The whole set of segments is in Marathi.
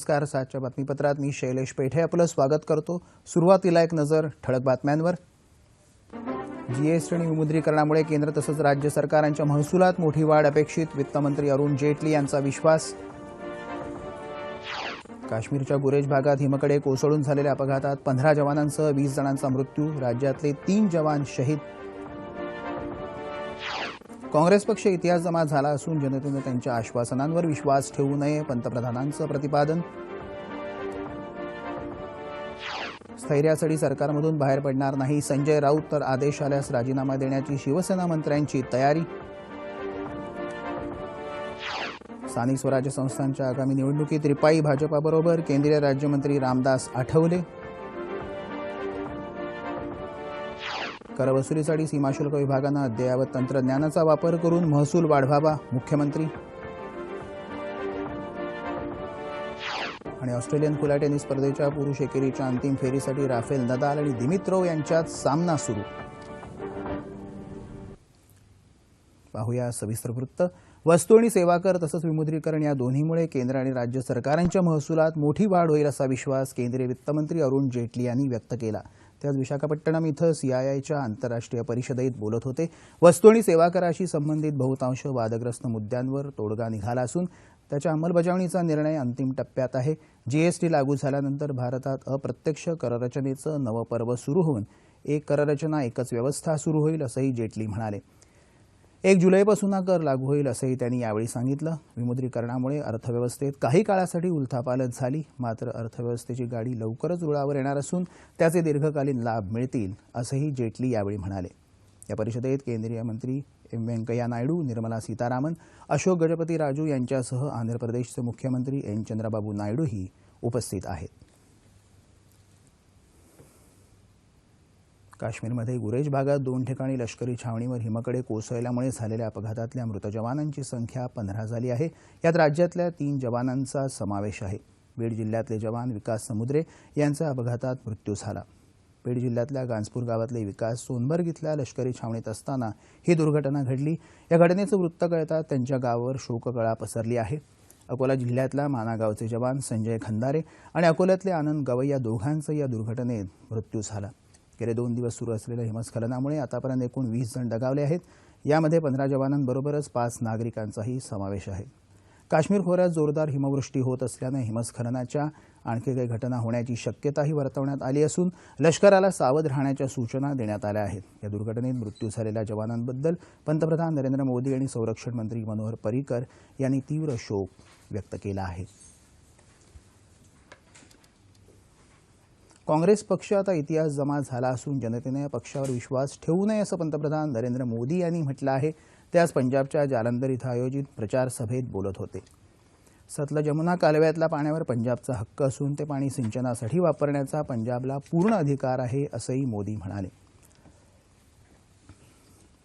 नमस्कार सातच्या बातमीपत्रात मी शैलेश पेठे आपलं स्वागत करतो. सुरुवातीला एक नजर ठळक बातम्यांवर. जीएसटी आणि विमुद्रीकरणामुळे केंद्र तसंच राज्य सरकारांच्या महसुलात मोठी वाढ अपेक्षित वित्तमंत्री अरुण जेटली यांचा विश्वास. काश्मीरच्या गुरेज भागात हिमकडे कोसळून झालेल्या अपघातात पंधरा जवानांसह वीस जणांचा मृत्यू राज्यातले तीन जवान शहीद काँग्रेस पक्ष इतिहास जमा झाला असून जनतेनं त्यांच्या आश्वासनांवर विश्वास ठेवू नये पंतप्रधानांचं प्रतिपादन. स्थैर्यासाठी सरकारमधून बाहेर पडणार नाही संजय राऊत तर आदेश आल्यास राजीनामा देण्याची शिवसेना मंत्र्यांची तयारी. स्थानिक स्वराज्य संस्थांच्या आगामी निवडणुकीत रिपाई भाजपाबरोबर केंद्रीय राज्यमंत्री रामदास आठवले. करवसुलीसाठी सीमाशुल्क विभागानं अद्ययावत तंत्रज्ञानाचा वापर करून महसूल वाढवावा मुख्यमंत्री. आणि ऑस्ट्रेलियन खुल्या टेनिस स्पर्धेच्या पुरुष एकेरीच्या अंतिम फेरीसाठी राफेल नदाल आणि दिमित्रोव यांच्यात सामना सुरू. पाहूया सविस्तर वृत्त. वस्तू आणि सेवा कर तसंच विमुद्रीकरण या दोन्हीमुळे केंद्र आणि राज्य सरकारांच्या महसुलात मोठी वाढ होईल असा विश्वास केंद्रीय वित्तमंत्री अरुण जेटली यांनी व्यक्त केला. ते आज विशाखापट्टणम इथं सीआयआयच्या आंतरराष्ट्रीय परिषदेत बोलत होते. वस्तू आणि सेवा कराशी संबंधित बहुतांश वादग्रस्त मुद्द्यांवर तोडगा निघाला असून त्याच्या अंमलबजावणीचा निर्णय अंतिम टप्प्यात आहे. जीएसटी लागू झाल्यानंतर भारतात अप्रत्यक्ष कररचनेचं नवं पर्व सुरू होऊन एक कररचना एकच व्यवस्था सुरू होईल असंही जेटली म्हणाले. एक जुलैपासून हा कर लागू होईल असंही त्यांनी यावेळी सांगितलं. विमुद्रीकरणामुळे अर्थव्यवस्थेत काही काळासाठी उलथापालथ झाली. मात्र अर्थव्यवस्थेची गाडी लवकरच रुळावर येणार असून त्याचे दीर्घकालीन लाभ मिळतील असंही जेटली यावेळी म्हणाले. या परिषदेत केंद्रीय मंत्री एम व्यंकय्या नायडू निर्मला सीतारामन अशोक गजपती राजू यांच्यासह आंध्र प्रदेशचे मुख्यमंत्री एन चंद्रबाबू नायडूही उपस्थित आहेत. काश्मीरमध्ये गुरेज भागात दोन ठिकाणी लष्करी छावणीवर हिमकडे कोसळल्यामुळे झालेल्या अपघातातल्या मृत जवानांची संख्या पंधरा झाली आहे. यात राज्यातल्या तीन जवानांचा समावेश आहे. बीड जिल्ह्यातले जवान विकास समुद्रे यांचा अपघातात मृत्यू झाला. बीड जिल्ह्यातल्या गांजपूर गावातले विकास सोनबर्ग इथल्या लष्करी छावणीत असताना ही दुर्घटना घडली. या घटनेचं वृत्त कळतात त्यांच्या गावावर शोककळा पसरली आहे. अकोला जिल्ह्यातला मानागावचे जवान संजय खंदारे आणि अकोल्यातले आनंद गवई या दोघांचा या दुर्घटनेत मृत्यू झाला. गेले दोन दिवस सुरू असलेल्या हिमस्खलनामुळे आतापर्यंत एकूण वीस जण दगावले आहेत. यामध्ये पंधरा जवानांबरोबरच पाच नागरिकांचाही समावेश आहे. काश्मीर खोऱ्यात जोरदार हिमवृष्टी होत असल्यानं हिमस्खलनाच्या आणखी काही घटना होण्याची शक्यताही वर्तवण्यात आली असून लष्कराला सावध राहण्याच्या सूचना देण्यात आल्या आहेत. या दुर्घटनेत मृत्यू झालेल्या जवानांबद्दल पंतप्रधान नरेंद्र मोदी आणि संरक्षण मंत्री मनोहर पर्रिकर यांनी तीव्र शोक व्यक्त केला आहे. काँग्रेस पक्ष आता इतिहास जमा झाला असून जनतेने या पक्षावर विश्वास ठेवू नये असं पंतप्रधान नरेंद्र मोदी यांनी म्हटलं आहे. ते आज पंजाबच्या जालंधर इथं आयोजित प्रचार सभेत बोलत होते. सतलज यमुना कालव्यातल्या पाण्यावर पंजाबचा हक्क असून ते पाणी सिंचनासाठी वापरण्याचा पंजाबला पूर्ण अधिकार आहे असंही मोदी म्हणाले.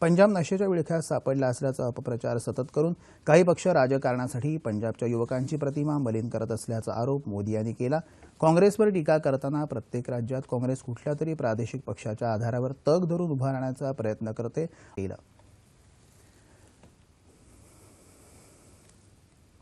पंजाब नशेच्या विळख्यात सापडला असल्याचा अपप्रचार सतत करून काही पक्ष राजकारणासाठी पंजाबच्या युवकांची प्रतिमा मलिन करत असल्याचा आरोप मोदी यांनी केला. काँग्रेसवर टीका करताना प्रत्येक राज्यात काँग्रेस कुठल्या तरी प्रादेशिक पक्षाच्या आधारावर तग धरून उभा राहण्याचा प्रयत्न करते केलं.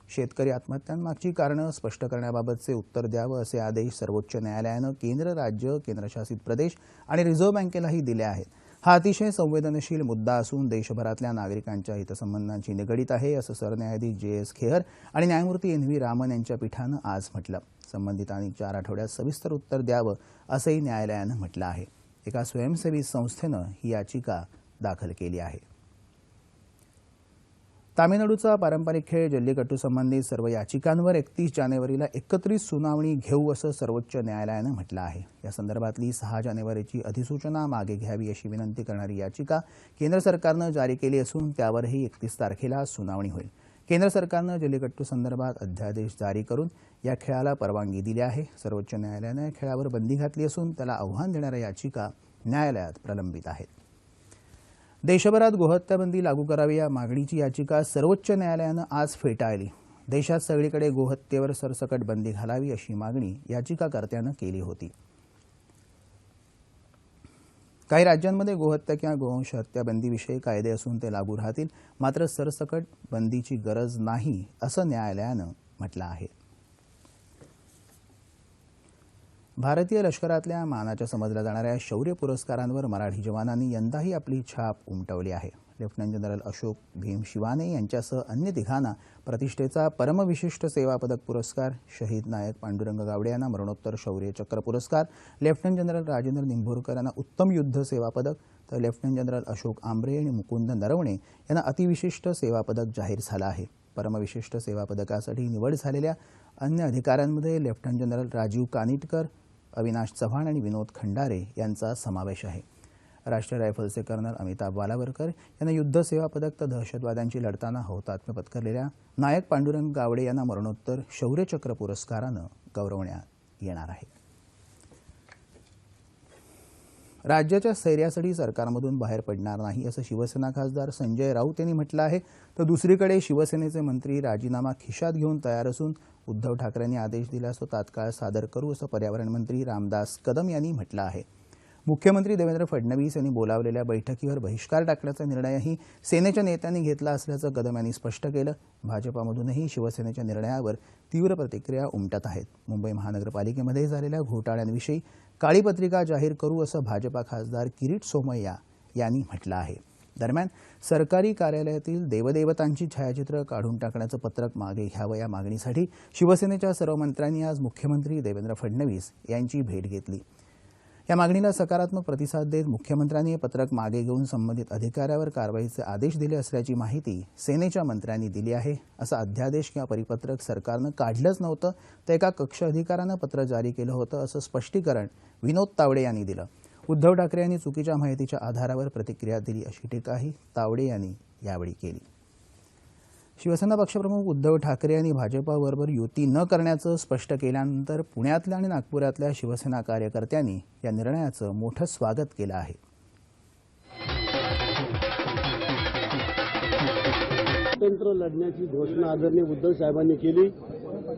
शेतकरी आत्महत्यांमागची कारणं स्पष्ट करण्याबाबतचे उत्तर द्यावं असे आदेश सर्वोच्च न्यायालयानं केंद्र राज्य केंद्रशासित प्रदेश आणि रिझर्व्ह बँकेलाही दिले आहेत. हा अतिशय संवेदनशील मुद्दा असून देशभरातल्या नागरिकांच्या हितसंबंधांशी निगडीत आहे असं सरन्यायाधीश जे. एस. खेहर आणि न्यायमूर्ती एन. व्ही. रामन यांच्या पीठानं आज म्हटलं. संबंधितांनी चार आठवड्यात सविस्तर उत्तर द्यावं असंही न्यायालयानं म्हटलं आहे. एका स्वयंसेवी संस्थेनं ही याचिका दाखल केली आहे. तामिळनाडूचा पारंपरिक खेळ जल्लीकट्टू संबंधी सर्व याचिकांवर एकतीस जानेवारीला एकत्रित सुनावणी घेऊ असं सर्वोच्च न्यायालयानं म्हटलं आहे. या संदर्भातली सहा जानेवारीची अधिसूचना मागे घ्यावी अशी विनंती करणारी याचिका केंद्र सरकारनं जारी केली असून त्यावरही एकतीस तारखेला सुनावणी होईल. केंद्र सरकारनं जल्लीकट्टू संदर्भात अध्यादेश जारी करून या खेळाला परवानगी दिली आहे. सर्वोच्च न्यायालयानं या खेळावर बंदी घातली असून त्याला आव्हान देणाऱ्या याचिका न्यायालयात प्रलंबित आहेत. देशभरात गोहत्याबंदी लागू करावी या मागणीची याचिका सर्वोच्च न्यायालयानं आज फेटाळली. देशात सगळीकडे गोहत्येवर सरसकट बंदी घालावी अशी मागणी याचिकाकर्त्यानं केली होती. काही राज्यांमध्ये गोहत्या किंवा गोवंश हत्याबंदीविषयी कायदे असून ते लागू राहतील मात्र सरसकट बंदीची गरज नाही असं न्यायालयानं म्हटलं आहे. भारतीय लष्करातल्या मानाच्या समजल्या जाणाऱ्या शौर्य पुरस्कारांवर मराठी जवानांनी यंदाही आपली छाप उमटवली आहे. लेफ्टनंट जनरल अशोक भीम शिवाने यांच्यासह अन्य तिघांना प्रतिष्ठेचा परमविशिष्ट सेवा पदक पुरस्कार शहीद नायक पांडुरंग गावडे यांना मरणोत्तर शौर्य चक्र पुरस्कार लेफ्टनंट जनरल राजेंद्र निंभोरकर यांना उत्तम युद्ध सेवा पदक तर लेफ्टनंट जनरल अशोक आंब्रे आणि मुकुंद नरवणे यांना अतिविशिष्ट सेवा पदक जाहीर झालं आहे. परमविशिष्ट सेवा पदकासाठी निवड झालेल्या अन्य अधिकाऱ्यांमध्ये लेफ्टनंट जनरल राजीव कानिटकर अविनाश चव्हाण आणि विनोद खंडारे यांचा समावेश आहे. राष्ट्रीय रायफलचे कर्नल अमिताभ वालावरकर यांना युद्ध सेवा पदक तर दहशतवाद्यांची लढताना हौतात्म्य पत्करलेल्या नायक पांडुरंग गावडे यांना मरणोत्तर शौर्यचक्र पुरस्कारानं गौरवण्यात येणार आहे. राज्याच्या स्थैर्यासाठी सरकारमधून बाहेर पडणार नाही असं शिवसेना खासदार संजय राऊत यांनी म्हटलं आहे. तर दुसरीकडे शिवसेनेचे मंत्री राजीनामा खिशात घेऊन तयार असून उद्धव ठाकरेंनी आदेश दिल्यास तो तात्काळ सादर करू असं पर्यावरण मंत्री रामदास कदम यांनी म्हटलं आहे. मुख्यमंत्री देवेंद्र फडणवीस यांनी बोलावलेल्या बैठकीवर बहिष्कार टाकण्याचा निर्णयही सेनेच्या नेत्यांनी घेतला असल्याचं कदम यांनी स्पष्ट केलं. भाजपामधूनही शिवसेनेच्या निर्णयावर तीव्र प्रतिक्रिया उमटत आहेत. मुंबई महानगरपालिकेमध्ये झालेल्या घोटाळ्यांविषयी काळी पत्रिका जाहीर करू असं भाजपा खासदार किरीट सोमय्या यांनी म्हटलं आहे. दरम्यान सरकारी कार्यालयातील देवदेवतांची छायाचित्र काढून टाकण्याचं पत्रक मागे घ्यावं या मागणीसाठी शिवसेनेच्या सर्व मंत्र्यांनी आज मुख्यमंत्री देवेंद्र फडणवीस यांची भेट घेतली. या मागणीला सकारात्मक प्रतिसाद देत मुख्यमंत्र्यांनी हे पत्रक मागे घेऊन संबंधित अधिकाऱ्यावर कारवाईचे आदेश दिले असल्याची माहिती सेनेच्या मंत्र्यांनी दिली आहे. असं अध्यादेश किंवा परिपत्रक सरकारनं काढलंच नव्हतं तर एका कक्ष अधिकाऱ्यानं पत्र जारी केलं होतं असं स्पष्टीकरण विनोद तावडे यांनी दिलं. उद्धव ठाकरे यांनी चुकीच्या माहितीच्या आधारावर प्रतिक्रिया दिली अशी टीकाही तावडे यांनी यावेळी केली. शिवसेना पक्षप्रमुख उद्धव ठाकरे यांनी भाजपाबरोबर युती न करण्याचं स्पष्ट केल्यानंतर पुण्यातल्या आणि नागपुरातल्या शिवसेना कार्यकर्त्यांनी या निर्णयाचं मोठं स्वागत केलं आहे. स्वातंत्र्य लढण्याची घोषणा आदरणीय उद्धव साहेबांनी केली.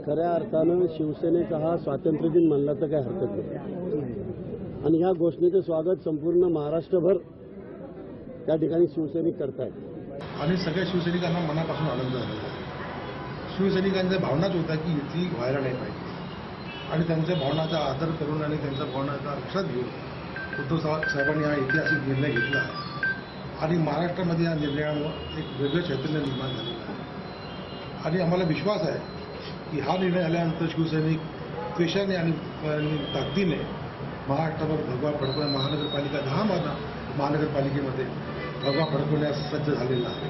खऱ्या अर्थानं शिवसेनेचा हा स्वातंत्र्य दिन मानला तर काही हरकत नाही. आणि ह्या घोषणेचं स्वागत संपूर्ण महाराष्ट्रभर त्या ठिकाणी शिवसैनिक करतायत. आणि सगळ्या शिवसैनिकांना मनापासून आनंद झाला होता. शिवसैनिकांच्या भावनाच होत्या की युती व्हायला नाही पाहिजे. आणि त्यांच्या भावनाचा आदर करून आणि त्यांच्या भावनाचा लक्षात घेऊन उद्धव साहेबांनी हा ऐतिहासिक निर्णय घेतला. आणि महाराष्ट्रामध्ये या निर्णयामुळं एक वेगळं चैतन्य निर्माण झालेलं आहे. आणि आम्हाला विश्वास आहे की हा निर्णय आल्यानंतर शिवसैनिक त्वेषाने आणि ताकदीने महाराष्ट्रावर भगवा फडकवा महानगरपालिका दहा महा महानगरपालिकेमध्ये भगवा फडकवण्यास सज्ज झालेला आहे.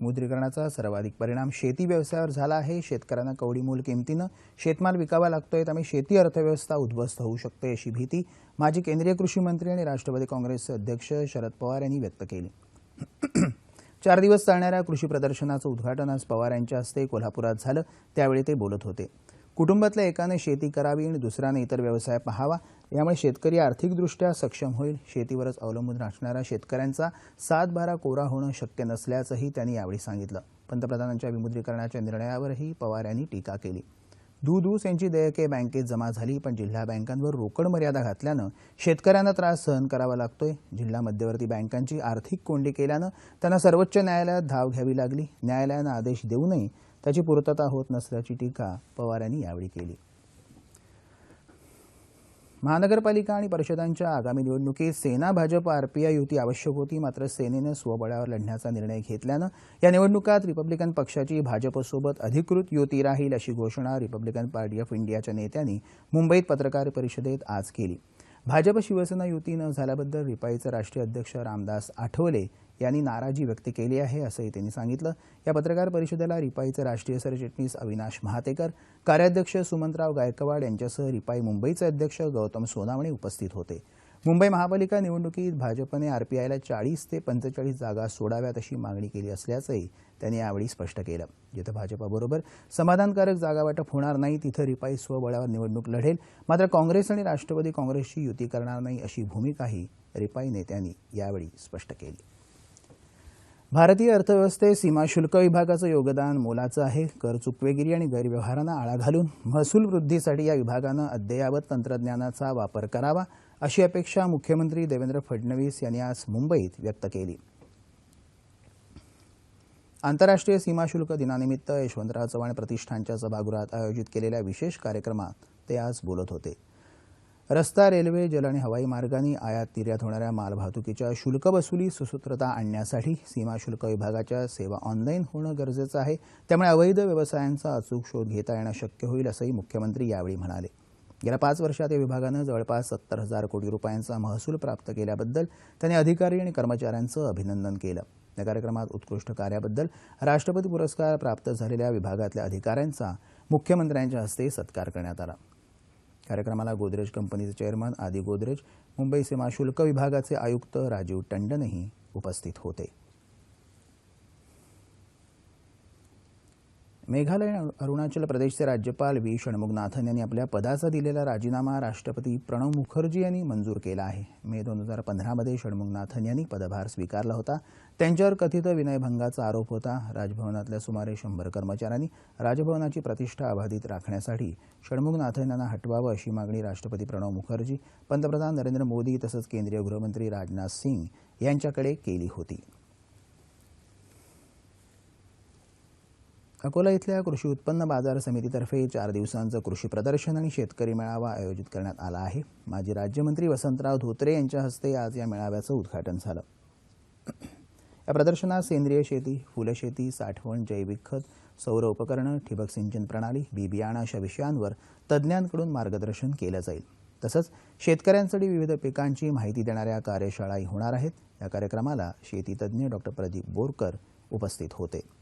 विमुद्रीकरणाचा सर्वाधिक परिणाम शेती व्यवसायावर झाला आहे. शेतकऱ्यांना कवडी मूल किमतीनं शेतमाल विकावा लागतोय. त्यामुळे शेती अर्थव्यवस्था उद्ध्वस्त होऊ शकते अशी भीती माजी केंद्रीय कृषी मंत्री आणि राष्ट्रवादी काँग्रेसचे अध्यक्ष शरद पवार यांनी व्यक्त केली. चार दिवस चालणाऱ्या कृषी प्रदर्शनाचं उद्घाटन आज पवार यांच्या हस्ते कोल्हापुरात झालं. त्यावेळी ते बोलत होते. कुटुंबातल्या एकाने शेती करावी आणि दुसऱ्याने इतर व्यवसाय पाहावा यामुळे शेतकरी आर्थिकदृष्ट्या सक्षम होईल. शेतीवरच अवलंबून असणाऱ्या शेतकऱ्यांचा सात बारा कोरा होणं शक्य नसल्याचंही त्यांनी यावेळी सांगितलं. पंतप्रधानांच्या विमुद्रीकरणाच्या निर्णयावरही पवार यांनी टीका केली. दूध यांची देयके बँकेत जमा झाली पण जिल्हा बँकांवर रोकड मर्यादा घातल्यानं शेतकऱ्यांना त्रास सहन करावा लागतोय. जिल्हा मध्यवर्ती बँकांची आर्थिक कोंडी केल्यानं त्यांना सर्वोच्च न्यायालयात धाव घ्यावी लागली. न्यायालयानं आदेश देऊनही त्याची पूर्तता होत नसल्याची टीका पवार यांनी यावेळी केली. महानगरपालिका आणि परिषदांच्या आगामी निवडणुकीत सेना भाजप आरपीआय युती आवश्यक होती. मात्र सेनेनं स्वबळावर लढण्याचा निर्णय घेतल्यानं या निवडणुकात रिपब्लिकन पक्षाची भाजपसोबत अधिकृत युती राहील अशी घोषणा रिपब्लिकन पार्टी ऑफ इंडियाच्या नेत्यांनी मुंबईत पत्रकार परिषदेत आज केली. भाजप शिवसेना युती न झाल्याबद्दल रिपाईचे राष्ट्रीय अध्यक्ष रामदास आठवले यांनी नाराजी व्यक्त केली आहे असंही त्यांनी सांगितलं. या पत्रकार परिषदेला रिपाईचे राष्ट्रीय सरचिटणीस अविनाश महातेकर कार्याध्यक्ष सुमंतराव गायकवाड यांच्यासह रिपाई मुंबईचे अध्यक्ष गौतम सोनावणे उपस्थित होते. मुंबई महापालिका निवडणुकीत भाजपने आरपीआयला चाळीस ते पंचेचाळीस जागा सोडाव्यात अशी मागणी केली असल्याचंही त्यांनी यावेळी स्पष्ट केलं. जिथं भाजपाबरोबर समाधानकारक जागा वाटप होणार नाही तिथं रिपाई स्वबळावर निवडणूक लढेल. मात्र काँग्रेस आणि राष्ट्रवादी काँग्रेसची युती करणार नाही अशी भूमिकाही रिपाई नेत्यांनी यावेळी स्पष्ट केली. भारतीय अर्थव्यवस्थेत सीमाशुल्क विभागाचं योगदान मोलाचं आहे. कर चुकवेगिरी आणि गैरव्यवहारांना आळा घालून महसूल वृद्धीसाठी या विभागानं अद्ययावत तंत्रज्ञानाचा वापर करावा अशी अपेक्षा मुख्यमंत्री देवेंद्र फडणवीस यांनी आज मुंबईत व्यक्त केली. आंतरराष्ट्रीय सीमाशुल्क दिनानिमित्त यशवंतराव चव्हाण प्रतिष्ठानच्या सभागृहात आयोजित केलेल्या विशेष कार्यक्रमात ते आज बोलत होते. रस्ता रेल्वे जल आणि हवाई मार्गांनी आयात निर्यात होणाऱ्या मालवाहतुकीच्या शुल्क वसुली सुसूत्रता आणण्यासाठी सीमा शुल्क विभागाच्या सेवा ऑनलाईन होणं गरजेचं आहे. त्यामुळे अवैध व्यवसायांचा अचूक शोध घेता येणं शक्य होईल असंही मुख्यमंत्री यावेळी म्हणाले. गेल्या पाच वर्षात या विभागानं जवळपास सत्तर हजार कोटी रुपयांचा महसूल प्राप्त केल्याबद्दल त्यांनी अधिकारी आणि कर्मचाऱ्यांचं अभिनंदन केलं. या कार्यक्रमात उत्कृष्ट कार्याबद्दल राष्ट्रपती पुरस्कार प्राप्त झालेल्या विभागातल्या अधिकाऱ्यांचा मुख्यमंत्र्यांच्या हस्ते सत्कार करण्यात आला. कार्यक्रमाला गोदरेज कंपनीचे चेअरमन आदी गोदरेज मुंबई सीमा शुल्क विभागाचे आयुक्त राजीव टंडनही उपस्थित होते. मेघालय आणि अरुणाचल प्रदेशचे राज्यपाल व्ही. षण्मुगनाथन यांनी आपल्या पदाचा दिलेला राजीनामा राष्ट्रपती प्रणव मुखर्जी यांनी मंजूर केला आहे. मे दोन हजार पंधरामध्ये षण्मुगनाथन यांनी पदभार स्वीकारला होता. त्यांच्यावर कथित विनयभंगाचा आरोप होता. राजभवनातल्या सुमारे शंभर कर्मचाऱ्यांनी राजभवनाची प्रतिष्ठा अबाधित राखण्यासाठी षण्मुगनाथन यांना हटवावं अशी मागणी राष्ट्रपती प्रणव मुखर्जी पंतप्रधान नरेंद्र मोदी तसंच केंद्रीय गृहमंत्री राजनाथ सिंग यांच्याकडे केली होती. अकोला इथल्या कृषी उत्पन्न बाजार समितीतर्फे चार दिवसांचं कृषी प्रदर्शन आणि शेतकरी मेळावा आयोजित करण्यात आला आहे. माजी राज्यमंत्री वसंतराव धोत्रे यांच्या हस्ते आज या मेळाव्याचं उद्घाटन झालं. या प्रदर्शनात सेंद्रिय शेती फुलशेती साठवण जैविक खत सौर उपकरणं ठिबक सिंचन प्रणाली बी बियाणं अशा विषयांवर तज्ज्ञांकडून मार्गदर्शन केलं जाईल. तसंच शेतकऱ्यांसाठी विविध पिकांची माहिती देणाऱ्या कार्यशाळाही होणार आहेत. या कार्यक्रमाला शेतीतज्ज्ञ डॉक्टर प्रदीप बोरकर उपस्थित होते.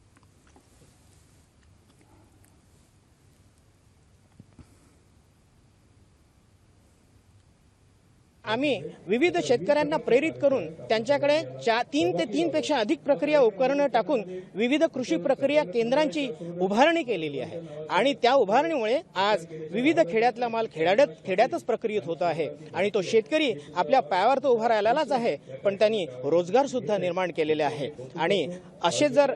आम्ही विविध शेतकऱ्यांना प्रेरित करून त्यांच्याकडे चा तीन ते तीन पेक्षा अधिक प्रक्रिया उपकरणं टाकून विविध कृषी प्रक्रिया केंद्रांची उभारणी केलेली आहे. आणि त्या उभारणीमुळे आज विविध खेड्यातला माल खेड्यात खेड्यातच प्रक्रियेत होत आहे. आणि तो शेतकरी आपल्या पायावर तर उभा राहिलेलाच आहे पण त्यांनी रोजगार सुद्धा निर्माण केलेले आहे. आणि असे जर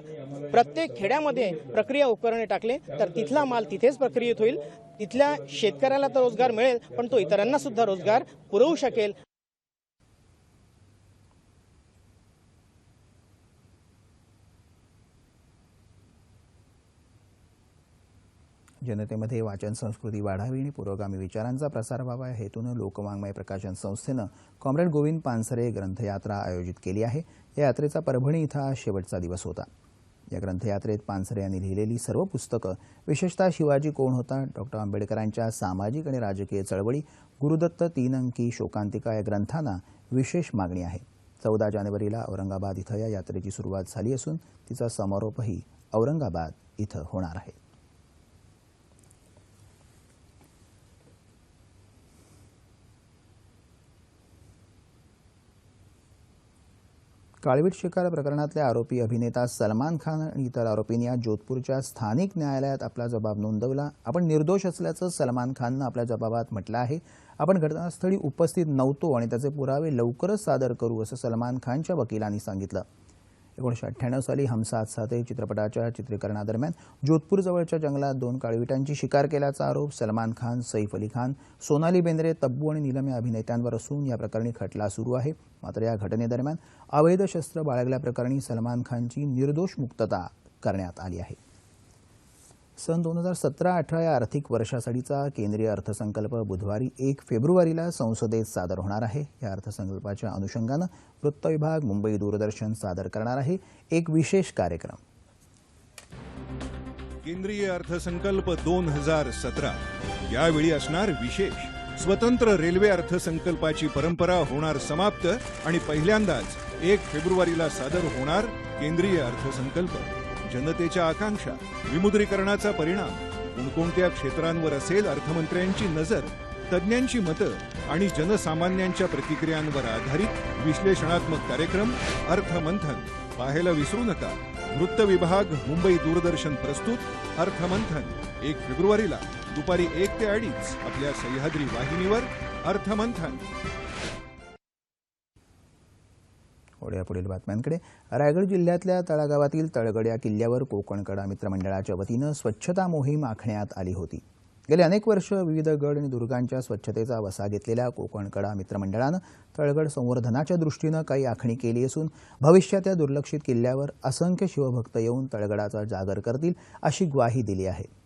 प्रत्येक खेड्यामध्ये प्रक्रिया उपकरणे टाकले तर तिथला माल तिथेच प्रक्रियेत होईल. तिथल्या शेतकऱ्याला तर रोजगार मिळेल पण तो इतरांना सुद्धा रोजगार पुरवू शकेल. जनतेमध्ये वाचन संस्कृती वाढावी आणि पुरोगामी विचारांचा प्रसार व्हावा या हेतूनं लोकवाङ्मय प्रकाशन संस्थेनं कॉम्रेड गोविंद पानसरे ग्रंथयात्रा आयोजित केली आहे. या यात्रेचा परभणी इथं आज शेवटचा दिवस होता. या ग्रंथयात्रेत पानसरे यांनी लिहिलेली सर्व पुस्तकं विशेषतः शिवाजी कोण होता डॉक्टर आंबेडकरांच्या सामाजिक आणि राजकीय चळवळी गुरुदत्त तीन अंकी शोकांतिका या ग्रंथांना विशेष मागणी आहे. चौदा जानेवारीला औरंगाबाद इथं या यात्रेची सुरुवात झाली असून तिचा समारोपही औरंगाबाद इथं होणार आहे. काळवीट शिकार प्रकरणातले आरोपी अभिनेता सलमान खान आणि इतर आरोपींनी आज जोधपूरच्या स्थानिक न्यायालयात आपला जबाब नोंदवला. आपण निर्दोष असल्याचं सलमान खाननं आपल्या जबाबात म्हटलं आहे. आपण घटनास्थळी उपस्थित नव्हतो आणि त्याचे पुरावे लवकरच सादर करू असं सलमान खानच्या वकिलांनी सांगितलं. एकोणीसशे अठ्ठ्याण्णव साली हम साथ साथे चित्रपटाच्या चित्रीकरणादरम्यान जोधपूरजवळच्या जंगलात दोन काळविटांची शिकार केल्याचा आरोप सलमान खान सैफ अली खान सोनाली बेंद्रे तब्बू आणि नीलम या अभिनेत्यांवर असून या प्रकरणी खटला सुरू आहे. मात्र या घटनेदरम्यान अवैध शस्त्र बाळगल्याप्रकरणी सलमान खानची निर्दोष मुक्तता करण्यात आली आहे. सन दोन हजार सतरा अठरा या आर्थिक वर्षासाठीचा केंद्रीय अर्थसंकल्प बुधवारी एक फेब्रुवारीला संसदेत सादर होणार आहे. या अर्थसंकल्पाच्या अनुषंगानं वृत्त विभाग मुंबई दूरदर्शन सादर करणार आहे. एक विशेष कार्यक्रम. केंद्रीय अर्थसंकल्प दोन हजार सतरा. यावेळी असणार विशेष. स्वतंत्र रेल्वे अर्थसंकल्पाची परंपरा होणार समाप्त आणि पहिल्यांदाच एक फेब्रुवारीला सादर होणार केंद्रीय अर्थसंकल्प. जनतेच्या आकांक्षा विमुद्रीकरणाचा परिणाम कोणकोणत्या क्षेत्रांवर असेल अर्थमंत्र्यांची नजर तज्ज्ञांची मतं आणि जनसामान्यांच्या प्रतिक्रियांवर आधारित विश्लेषणात्मक कार्यक्रम अर्थमंथन. पाहायला विसरू नका. वृत्त विभाग मुंबई दूरदर्शन प्रस्तुत अर्थमंथन. एक फेब्रुवारीला. दुपारी एक ते अडीच. आपल्या सह्याद्री वाहिनीवर अर्थमंथन. पुढे पुढील बातम्यांकडे. रायगड जिल्ह्यातल्या तळागावातील तळगड या किल्ल्यावर कोकणकडा मित्रमंडळाच्या वतीनं स्वच्छता मोहीम आखण्यात आली होती. गेली अनेक वर्ष विविध गड आणि दुर्गांच्या स्वच्छतेचा वसा घेतलेल्या कोकणकडा मित्रमंडळानं तळगड संवर्धनाच्या दृष्टीनं काही आखणी केली असून भविष्यात या दुर्लक्षित किल्ल्यावर असंख्य शिवभक्त येऊन तळगडाचा जागर करतील अशी ग्वाही दिली आहे.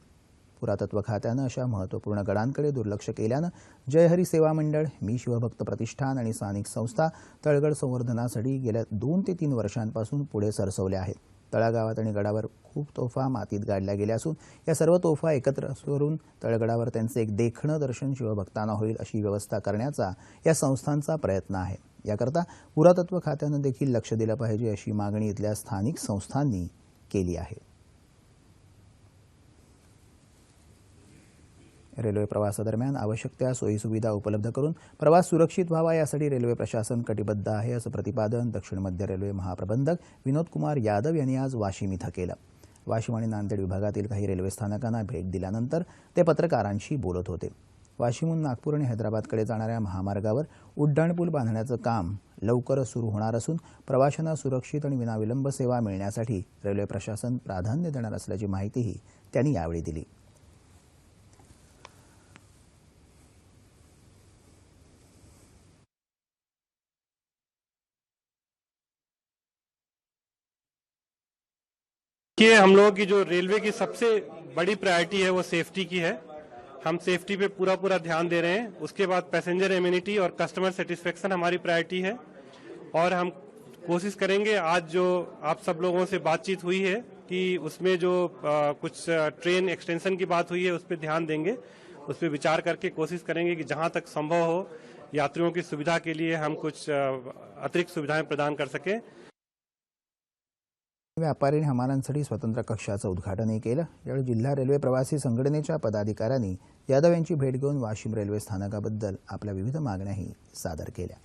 पुरातत्व खात्यानं अशा महत्त्वपूर्ण गडांकडे दुर्लक्ष केल्यानं जयहरी सेवा मंडळ मी शिवभक्त प्रतिष्ठान आणि स्थानिक संस्था तळगड संवर्धनासाठी गेल्या दोन ते तीन वर्षांपासून पुढे सरसवल्या आहेत. तळागावात आणि गडावर खूप तोफा मातीत गाडल्या गेल्या असून या सर्व तोफा एकत्र करून तळगडावर त्यांचे एक देखणं दर्शन शिवभक्तांना होईल अशी व्यवस्था करण्याचा या संस्थांचा प्रयत्न आहे. याकरता पुरातत्व खात्यानं देखील लक्ष दिलं पाहिजे अशी मागणी इथल्या स्थानिक संस्थांनी केली आहे. रेल्वे प्रवासादरम्यान आवश्यक त्या सोयीसुविधा उपलब्ध करून प्रवास सुरक्षित व्हावा यासाठी रेल्वे प्रशासन कटिबद्ध आहे असं प्रतिपादन दक्षिण मध्य रेल्वे महाप्रबंधक विनोद कुमार यादव यांनी आज वाशिम इथं केलं. वाशिम आणि नांदेड विभागातील काही रेल्वे स्थानकांना भेट दिल्यानंतर ते पत्रकारांशी बोलत होते. वाशिमहून नागपूर आणि हैदराबादकडे जाणाऱ्या महामार्गावर उड्डाणपूल बांधण्याचं काम लवकरच सुरू होणार असून प्रवाशांना सुरक्षित आणि विनाविलंब सेवा मिळण्यासाठी रेल्वे प्रशासन प्राधान्य देणार असल्याची माहितीही त्यांनी यावेळी दिली. कि हम लोगों की जो रेलवे की सबसे बड़ी प्रायोरिटी है वो सेफ्टी की है। हम सेफ्टी पे पूरा पूरा ध्यान दे रहे हैं। उसके बाद पैसेंजर इम्यूनिटी और कस्टमर सेटिस्फेक्शन हमारी प्रायोरिटी है। और हम कोशिश करेंगे आज जो आप सब लोगों से बातचीत हुई है कि उसमें जो आ, कुछ ट्रेन एक्सटेंशन की बात हुई है उस पर ध्यान देंगे। उस पर विचार करके कोशिश करेंगे कि जहाँ तक संभव हो यात्रियों की सुविधा के लिए हम कुछ अतिरिक्त सुविधाएँ प्रदान कर सकें। व्यापारी आणि हमालांसाठी स्वतंत्र कक्षाचं उद्घाटनही केलं. यावेळी जिल्हा रेल्वे प्रवासी संघटनेच्या पदाधिकाऱ्यांनी यादव यांची भेट घेऊन वाशिम रेल्वे स्थानकाबद्दल आपल्या विविध मागण्याही सादर केल्या.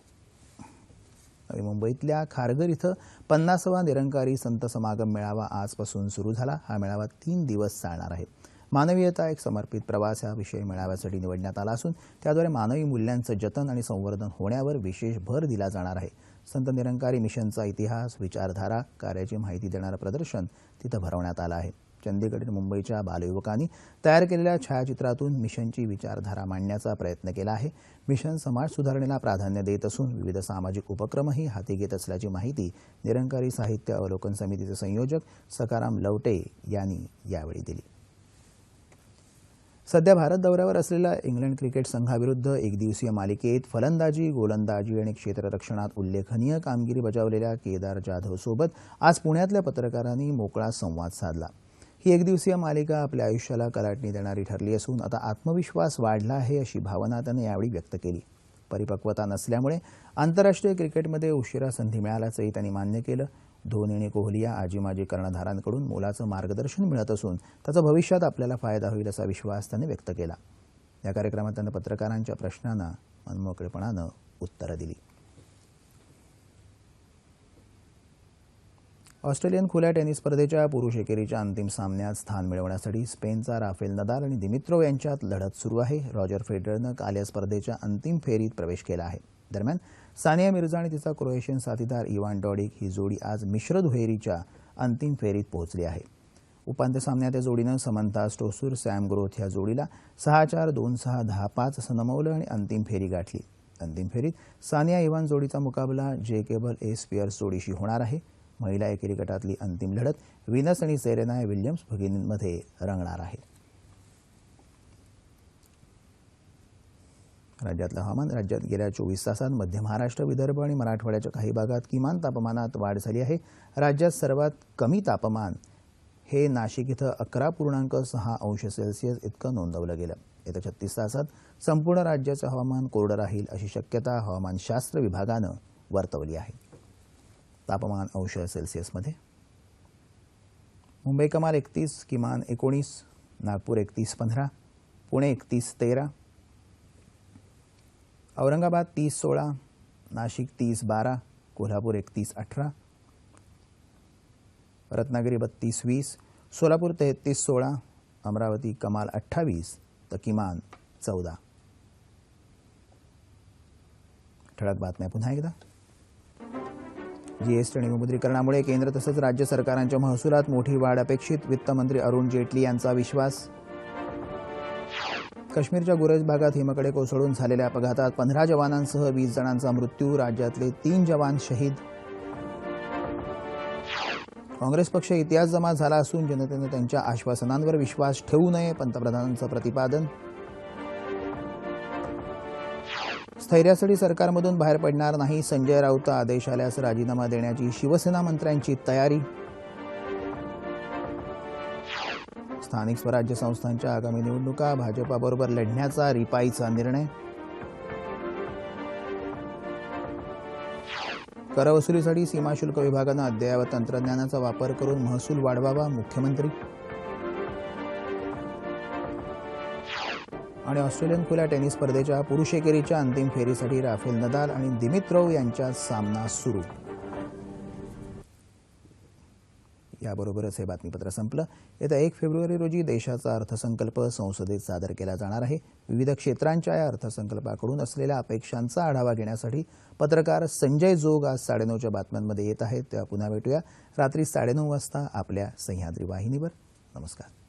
नवी मुंबईतल्या खारघर इथं पन्नासावा निरंकारी संत समागम मेळावा आजपासून सुरू झाला. हा मेळावा तीन दिवस चालणार आहे. मानवीयता एक समर्पित प्रवास हा विषय मेळाव्यासाठी निवडण्यात आला असून त्याद्वारे मानवी मूल्यांचं जतन आणि संवर्धन होण्यावर विशेष भर दिला जाणार आहे. संत निरंकारी मिशनचा इतिहास विचारधारा कार्याची माहिती देणारं प्रदर्शन तिथं भरवण्यात आलं आहे. चंदीगड आणि मुंबईच्या बालयुवकांनी तयार केलेल्या छायाचित्रातून मिशनची विचारधारा मांडण्याचा प्रयत्न केला आहे. मिशन समाज सुधारणेला प्राधान्य देत असून विविध सामाजिक उपक्रमही हाती घेत असल्याची माहिती निरंकारी साहित्य अवलोकन समितीचे संयोजक सकाराम लवटे यांनी यावेळी दिली. सध्या भारत दौऱ्यावर असलेल्या इंग्लंड क्रिकेट संघाविरुद्ध एकदिवसीय मालिकेत फलंदाजी गोलंदाजी आणि क्षेत्ररक्षणात उल्लेखनीय कामगिरी बजावलेल्या केदार जाधवसोबत आज पुण्यातल्या पत्रकारांनी मोकळा संवाद साधला. ही एकदिवसीय मालिका आपल्या आयुष्याला कलाटणी देणारी ठरली असून आता आत्मविश्वास वाढला आहे अशी भावना त्याने यावेळी व्यक्त केली. परिपक्वता नसल्यामुळे आंतरराष्ट्रीय क्रिकेटमध्ये उशिरा संधी मिळाल्याचंही त्यांनी मान्य केलं. धोनी आणि कोहली या आजी माजी कर्णधारांकडून मोलाचं मार्गदर्शन मिळत असून त्याचा भविष्यात आपल्याला फायदा होईल असा विश्वास त्याने व्यक्त केला. या कार्यक्रमात त्यांनी पत्रकारांच्या प्रश्नांना मनमोकळेपणानं उत्तरं दिली. ऑस्ट्रेलियन खुल्या टेनिस स्पर्धेच्या पुरुष एकेरीच्या अंतिम सामन्यात स्थान मिळवण्यासाठी स्पेनचा राफेल नदाल आणि दिमित्रो यांच्यात लढत सुरू आहे. रॉजर फेडररनं काल या स्पर्धेच्या अंतिम फेरीत प्रवेश केला आहे. दरम्यान सानिया मिर्झा आणि तिचा क्रोएशियन साथीदार इवान डॉडिक ही जोडी आज मिश्र दुहेरीच्या अंतिम फेरीत पोहोचली आहे. उपांत्य सामन्यात या जोडीनं समंता स्टोसूर सॅम ग्रोथ या जोडीला सहा चार दोन सहा दहा पाच असं नमवलं आणि अंतिम फेरी गाठली. अंतिम फेरीत सानिया इवान जोडीचा मुकाबला जे केबल ए स्पियर्स जोडीशी होणार आहे. महिला एकेरी गटातली अंतिम लढत विनस आणि सेरेना विल्यम्स भगिनींमध्ये रंगणार आहे. राज्यातलं हवामान राज्यात गेल्या चोवीस तासात मध्य महाराष्ट्र विदर्भ आणि मराठवाड्याच्या काही भागात किमान तापमानात वाढ झाली आहे. राज्यात सर्वात कमी तापमान हे नाशिक इथं अकरा पूर्णांक सहा अंश सेल्सिअस इतकं नोंदवलं गेलं. येत्या छत्तीस तासात संपूर्ण राज्याचं हवामान कोरडं राहील अशी शक्यता हवामानशास्त्र विभागानं वर्तवली आहे. तापमान अंश सेल्सिअसमध्ये मुंबई कमाल एकतीस किमान एकोणीस नागपूर एकतीस पंधरा पुणे एकतीस तेरा औरंगाबाद तीस सोळा नाशिक तीस बारा कोल्हापूर एकतीस अठरा रत्नागिरी बत्तीस वीस सोलापूर तेहतीस सोळा अमरावती कमाल अठ्ठावीस तर किमान चौदा. ठळक बातम्या पुन्हा एकदा. जीएसटी आणि विमुद्रीकरणामुळे केंद्र तसंच राज्य सरकारांच्या महसुलात मोठी वाढ अपेक्षित वित्तमंत्री अरुण जेटली यांचा विश्वास काश्मीरच्या गुरेज भागात हिमकडे कोसळून झालेल्या अपघातात पंधरा जवानांसह वीस जणांचा मृत्यू राज्यातले तीन जवान शहीद. काँग्रेस पक्ष इतिहास जमा झाला असून जनतेनं त्यांच्या आश्वासनांवर विश्वास ठेवू नये पंतप्रधानांचं प्रतिपादन. स्थैर्यासाठी सरकारमधून बाहेर पडणार नाही संजय राऊत आदेश आल्यास राजीनामा देण्याची शिवसेना मंत्र्यांची तयारी. स्थानिक स्वराज्य संस्थांच्या आगामी निवडणुका भाजपाबरोबर लढण्याचा रिपाईचा निर्णय. करवसुलीसाठी सीमाशुल्क विभागानं अद्ययावत तंत्रज्ञानाचा वापर करून महसूल वाढवावा मुख्यमंत्री. आणि ऑस्ट्रेलियन खुल्या टेनिस स्पर्धेच्या पुरुष एकेरीच्या अंतिम फेरीसाठी राफेल नदाल आणि दिमित्रोव यांच्यात सामना सुरू. याबरोबरच हे बातमीपत्र संपलं. येत्या एक फेब्रुवारी रोजी देशाचा अर्थसंकल्प संसदेत सादर केला जाणार आहे. विविध क्षेत्रांच्या या अर्थसंकल्पाकडून असलेल्या अपेक्षांचा आढावा घेण्यासाठी पत्रकार संजय जोग आज साडेनऊच्या बातम्यांमध्ये येत आहेत. तेव्हा पुन्हा भेटूया. रात्री साडेनऊ वाजता आपल्या सह्याद्री वाहिनीवर. नमस्कार.